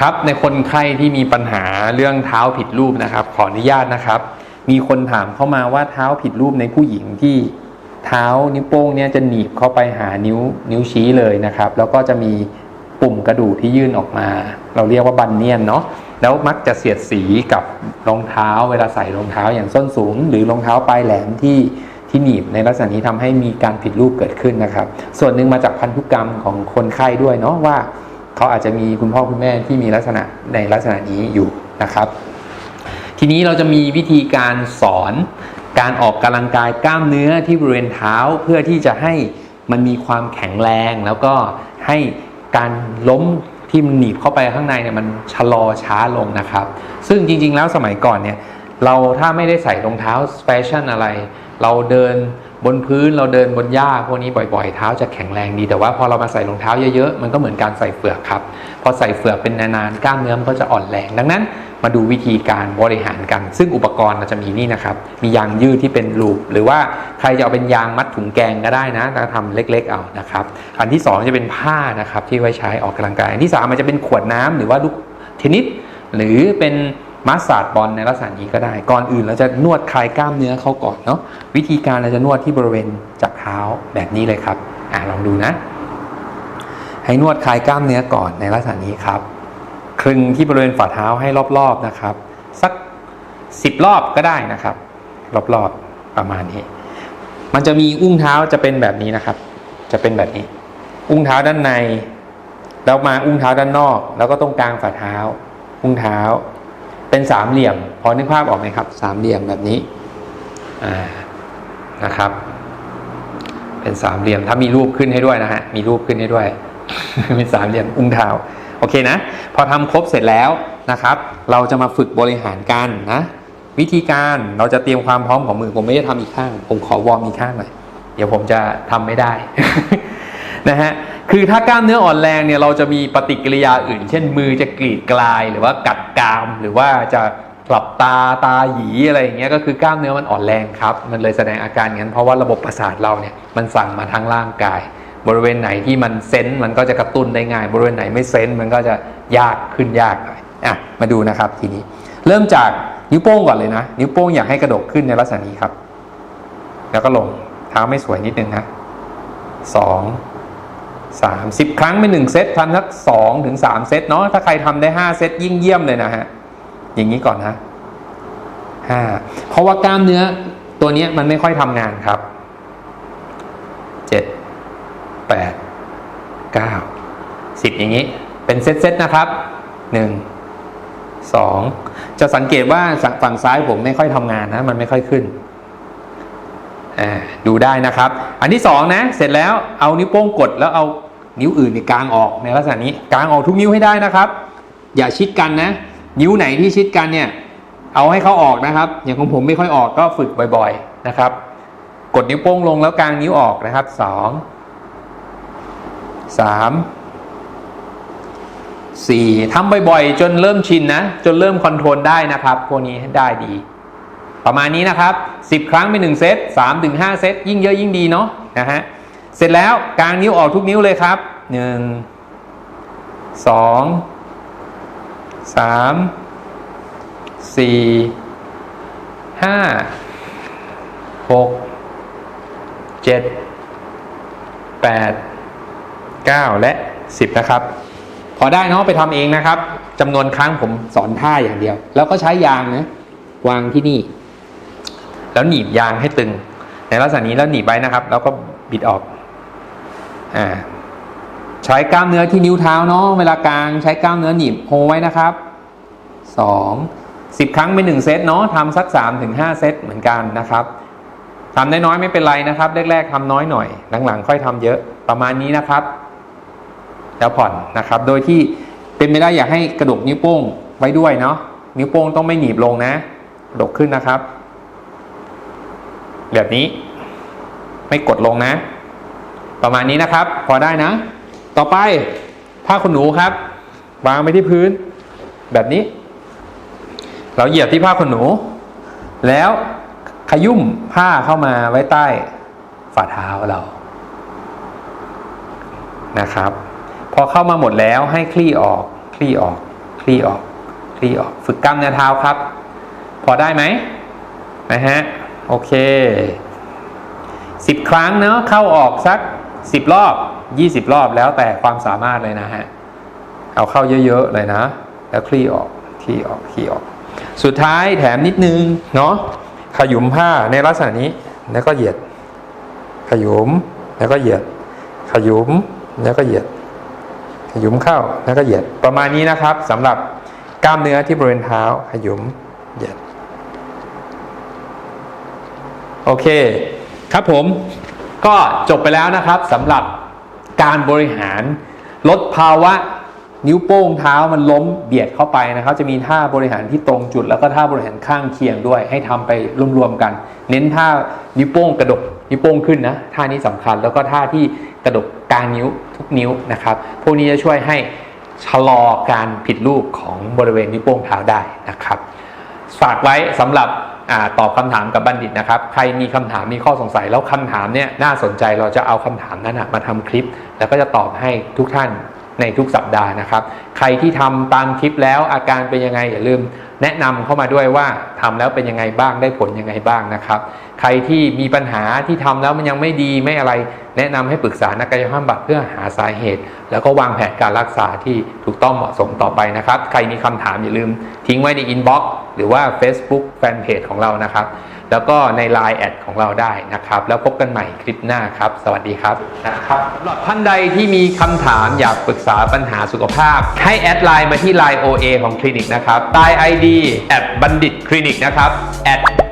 ครับในคนไข้ที่มีปัญหาเรื่องเท้าผิดรูปนะครับ ขออนุญาตนะครับ มีคนถามเข้ามาว่าเท้าผิดรูปในผู้หญิงที่เท้านิ้วโป้งเนี่ยจะหนีบเข้าไปหานิ้วนิ้วชี้เลยนะครับ แล้วก็จะมีปุ่มกระดูกที่ยื่นออกมา เราเรียกว่าบันเนียนเนาะแล้วมักจะเสียดสีกับรองเท้า เวลาใส่รองเท้าอย่างส้นสูง หรือรองเท้าปลายแหลมที่ที่หนีบในลักษณะนี้ทำให้มีการผิดรูปเกิดขึ้นนะครับ ส่วนหนึ่งมาจากพันธุกรรมของคนไข้ด้วยเนาะว่า เขาอาจจะมีคุณพ่อคุณแม่ที่มีลักษณะในลักษณะนี้อยู่นะครับ ทีนี้เราจะมีวิธีการสอนการออกกำลังกายกล้ามเนื้อที่บริเวณเท้าเพื่อที่จะให้มันมีความแข็งแรง แล้วก็ให้การล้มที่มันหนีบเข้าไปข้างในเนี่ยมันชะลอช้าลงนะครับ ซึ่งจริง ๆ แล้วสมัยก่อนเนี่ยเราถ้าไม่ได้ใส่รองเท้าสเปเชียลอะไร เราเดิน บนพื้นเราเดินบนหญ้าพวกนี้บ่อยๆ เท้าจะแข็งแรงดีแต่ว่าพอเรามาใส่รองเท้าเยอะๆ มันก็เหมือนการใส่เฟือกครับ พอใส่เฟือกเป็นนานๆ กล้ามเนื้อมันก็จะอ่อนแรง ดังนั้น มาดูวิธีการบริหารกัน ซึ่งอุปกรณ์เราจะมีนี่นะครับ มียางยืดที่เป็นลูป หรือว่าใครจะเอาเป็นยางมัดถุงแกงก็ได้นะทำเล็กๆเอานะครับ อันที่สองจะเป็นผ้านะครับที่ไว้ใช้ออกกำลังกาย อันที่สามมันจะเป็นขวดน้ำหรือว่าลูกเทนนิสหรือเป็น มาสซาดบอลในลักษณะนี้ก็ได้ ก่อนอื่นเราจะนวดคลายกล้ามเนื้อเขาก่อนเนาะวิธีการเราจะนวดที่บริเวณจากเท้าแบบนี้เลยครับอ่าลองดูนะ ให้นวดคลายกล้ามเนื้อก่อนในลักษณะนี้ครับ คลึงที่บริเวณฝ่าเท้าให้รอบๆนะครับ สักสิบรอบก็ได้นะครับ รอบๆประมาณนี้ มันจะมีอุ้งเท้าจะเป็นแบบนี้นะครับ จะเป็นแบบนี้ อุ้งเท้าด้านในแล้วมาอุ้งเท้าด้านนอก แล้วก็ตรงกลางฝ่าเท้า อุ้งเท้า เป็นสามเหลี่ยม พอนึกภาพออกไหมครับ สามเหลี่ยมแบบนี้นะครับ เป็นสามเหลี่ยม ถ้ามีรูปขึ้นให้ด้วยนะฮะ มีรูปขึ้นให้ด้วย เป็นสามเหลี่ยมอุ้งเท้าโอเคนะ พอทำครบเสร็จแล้วนะครับ เราจะมาฝึกบริหารกันนะ วิธีการเราจะเตรียมความพร้อมของมือผมไม่ได้ทำอีกข้าง ผมขอวอร์มอีกข้างหน่อย เดี๋ยวผมจะทำไม่ได้นะฮะ คือถ้ากล้ามเนื้ออ่อนแรงเนี่ยเราจะมีปฏิกิริยาอื่น เช่นมือจะกรีดกลายหรือว่ากัดกราม หรือว่าจะหลับตาตาหยีอะไรอย่างเงี้ยก็คือกล้ามเนื้อมันอ่อนแรงครับ มันเลยแสดงอาการางั้นเพราะว่าระบบประสาทเราเนี่ยมันสั่งมาทั้งร่างกาย บริเวณไหนที่มันเซนส์มันก็จะกระตุ้นได้ง่าย บริเวณไหนไม่เซนส์มันก็จะยากขึ้นยากหน่อยอะมาดูนะครับทีนี้ เริ่มจากนิ้วโป้งก่อนเลยนะ นิ้วโป้งอยากให้กระดกขึ้นในลักษณะนี้ครับ แล้วก็ลงเท้าไม่สวยนิดนึงนะสอง สามสิบครั้งเป็นหนึ่งเซตทำสักสองถึงสามเซตเนาะถ้าใครทำได้ห้าเซตยิ่งเยี่ยมเลยนะฮะ อย่างนี้ก่อนนะห้าเพราะว่ากล้ามเนื้อตัวนี้มันไม่ค่อยทำงานครับเจ็ดแปดเก้าสิบอย่างนี้ เป็นเซตเซตนะครับหนึ่งสองจะสังเกตว่าฝั่งซ้ายผมไม่ค่อยทำงานนะ มันไม่ค่อยขึ้นดูได้นะครับ อันที่สองนะ เสร็จแล้วเอานิ้วโป้งกดแล้วเอา นิ้วอื่นในยกลางออกในลักษณะนี้กลางออกทุกนิ้วให้ได้นะครับ อย่าชิดกันนะ นิ้วไหนที่ชิดกันเนี่ยเอาให้เขาออกนะครับ อย่างของผมไม่ค่อยออกก็ฝึกบ่อย ๆนะครับ กดนิ้วโป้งลงแล้วกลางนิ้วออกนะครับสองสามสี่ทำบ่อยๆ จนเริ่มชินนะ จนเริ่มคอนโทรลได้นะครับ พวกนี้ได้ดี ประมาณนี้นะครับ 10 ครั้งเป็น1เซต3ถึง5เซตยิ่งเยอะยิ่งดีเนาะนะฮะ เสร็จแล้วกางนิ้วออกทุกนิ้วเลยครับ1 2 3 4 5 6 7 8 9แปดเก้าและ10นะครับ พอได้เนาะไปทำเองนะครับจำนวนครั้งผมสอนท่าอย่างเดียว แล้วก็ใช้ยางนะวางที่นี่ แล้วหนีบยางให้ตึง ในลักษณะนี้แล้วหนีบไว้นะครับ แล้วก็บิดออก อ่าใช้กล้ามเนื้อที่นิ้วเท้าเนาะเวลากลางใช้กล้ามเนื้อหนีบโฮไว้นะครับสองสิบครั้งเป็นหนึ่งเซตเนาะทำสักสามถึงห้าเซตเหมือนกันนะครับทำได้น้อยไม่เป็นไรนะครับ แรก ๆทำน้อยหน่อย หลังๆ ค่อยทำเยอะประมาณนี้นะครับ แล้วผ่อนนะครับ โดยที่เป็นไม่ได้อยากให้กระดกนิ้วโป้งไว้ด้วยเนาะนิ้วโป้งต้องไม่หนีบลงนะ กระดกขึ้นนะครับ แบบนี้ ไม่กดลงนะ ประมาณนี้นะครับ พอได้นะ ต่อไปผ้าขนหนูครับ วางไปที่พื้น แบบนี้ เราเหยียบที่ผ้าขนหนู แล้วขยุ่มผ้าเข้ามาไว้ใต้ฝ่าเท้าเรานะครับ พอเข้ามาหมดแล้วให้คลี่ออก คลี่ออก คลี่ออก คลี่ออก ฝึกกล้ามเนื้อเท้าครับ พอได้ไหมนะฮะ โอเคสิบครั้งเนาะเข้าออกสัก สิบรอบยี่สิบรอบแล้วแต่ความสามารถเลยนะฮะ เอาเข้าเยอะๆเลยนะ แล้วคลี่ออกคลี่ออกคลี่ออก สุดท้ายแถมนิดนึงเนาะขยุมผ้าในลักษณะนี้แล้วก็เหยียด ขยุมแล้วก็เหยียด ขยุมแล้วก็เหยียด ขยุมเข้าแล้วก็เหยียดประมาณนี้นะครับสำหรับกล้ามเนื้อที่บริเวณเท้า ขยุมเหยียดโอเค ครับผม ก็จบไปแล้วนะครับสำหรับการบริหารลดภาวะนิ้วโป้งเท้ามันล้มเบียดเข้าไปนะครับ จะมีท่าบริหารที่ตรงจุด แล้วก็ท่าบริหารข้างเคียงด้วย ให้ทำไปรวมๆกัน เน้นท่านิ้วโป้งกระดกนิ้วโป้งขึ้นนะท่านี้สำคัญ แล้วก็ท่าที่กระดกกลางนิ้วทุกนิ้วนะครับพวกนี้จะช่วยให้ชะลอการผิดรูปของบริเวณนิ้วโป้งเท้าได้นะครับฝากไว้สำหรับ ตอบคำถามกับบัณฑิตนะครับ ใครมีคำถามมีข้อสงสัยแล้วคำถามเนี่ยน่าสนใจเราจะเอาคำถามนั้นมาทำคลิป แล้วก็จะตอบให้ทุกท่านในทุกสัปดาห์นะครับ ใครที่ทำตามคลิปแล้วอาการเป็นยังไงอย่าลืม แนะนำเข้ามาด้วยว่าทำแล้วเป็นยังไงบ้างได้ผลยังไงบ้างนะครับ ใครที่มีปัญหาที่ทำแล้วมันยังไม่ดีไม่อะไร แนะนำให้ปรึกษานักกายภาพบำบัดเพื่อหาสาเหตุ แล้วก็วางแผนการรักษาที่ถูกต้องเหมาะสมต่อไปนะครับ ใครมีคำถามอย่าลืมทิ้งไว้ในอินบ็อกซ์ หรือว่า Facebook แฟนเพจของเรานะครับ แล้วก็ใน Line แอดของเราได้นะครับ แล้วพบกันใหม่คลิปหน้าครับ สวัสดีครับนะครับสำหรับท่านใดที่มีคำถามอยากปรึกษาปัญหาสุขภาพ ให้แอดไลน์มาที่ Line OA ของคลินิกนะครับใต้ ID แอดบัณฑิตคลินิกนะครับแอด